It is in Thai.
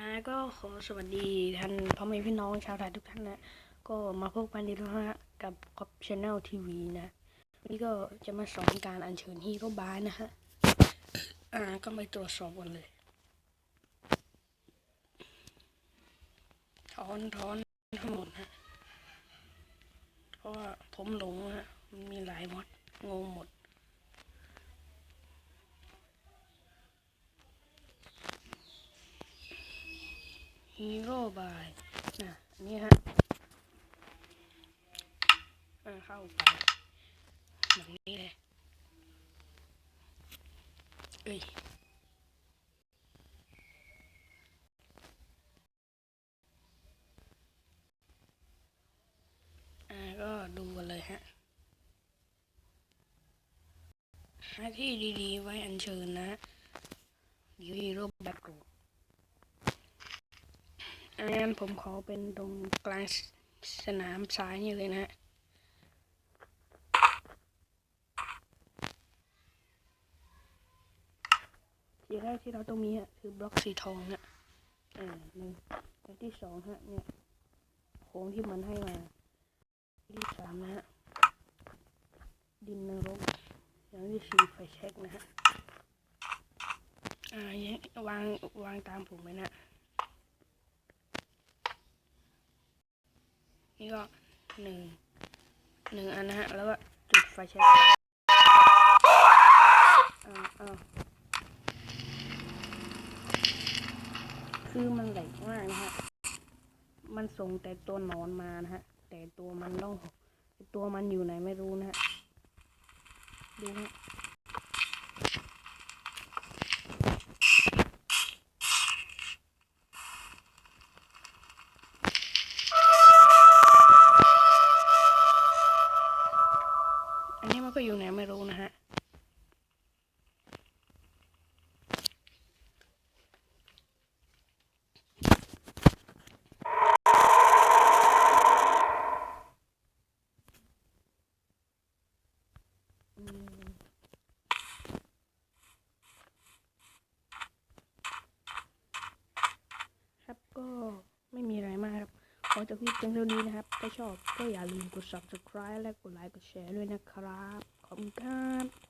่าก็ขอสวัสดีท่านพ่อแม่พี่น้องชาวไทยทุกท่านนะ ก็มาพบกันอีกแล้วฮะกับกอบช anel ทีวีนะนี่ก็จะมาสอนการอัญเชิญฮีโร่บายนะฮะ อ่าก็ไปตรวจสอบกันเลยถอนถอนทั้งหมดฮะ เพราะว่าผมหลงฮะ มันมีหลายมดงงหมด ฮีโร่บายนะอันนี้ฮะอ่าเข้าไปแบบนี้เลยเอ้ยอ่าก็ดูกันเลยฮะหาที่ดีๆ ไว้อัญเชิญนะเดี๋ยวฮีโร่แบ็คโร อันนั้นผมขอเป็นตรงกลางสนามซ้ายนี่เลยนะฮะสีแรกที่เราต้องมีฮะคือบล็อกสีทองฮะอ่าหนึ่งอย่างที่สองฮะเนี่ยโค้งที่มันให้มาที่สามนะฮะดินนรกอย่างที่สี่ไฟเช็คนะฮะอ่าอย่างนี้วางวางตามผมไปนะ นี่ก็หนึ่งหนึ่งอันนะฮะ แล้วก็จุดไฟแช็กอ่าอ่าคือมันแหลกมากนะฮะ มันส่งแต่ตัวนอนมานะฮะ แต่ตัวมันต้องตัวมันอยู่ไหนไม่รู้นะฮะ ดูนะ ก็ไม่มีอะไรมากครับ ขอจบคลิปเพียงเท่านี้นะครับ ถ้าชอบก็อย่าลืมกด subscribe และกดไลค์กดแชร์ด้วยนะครับ ขอบคุณครับ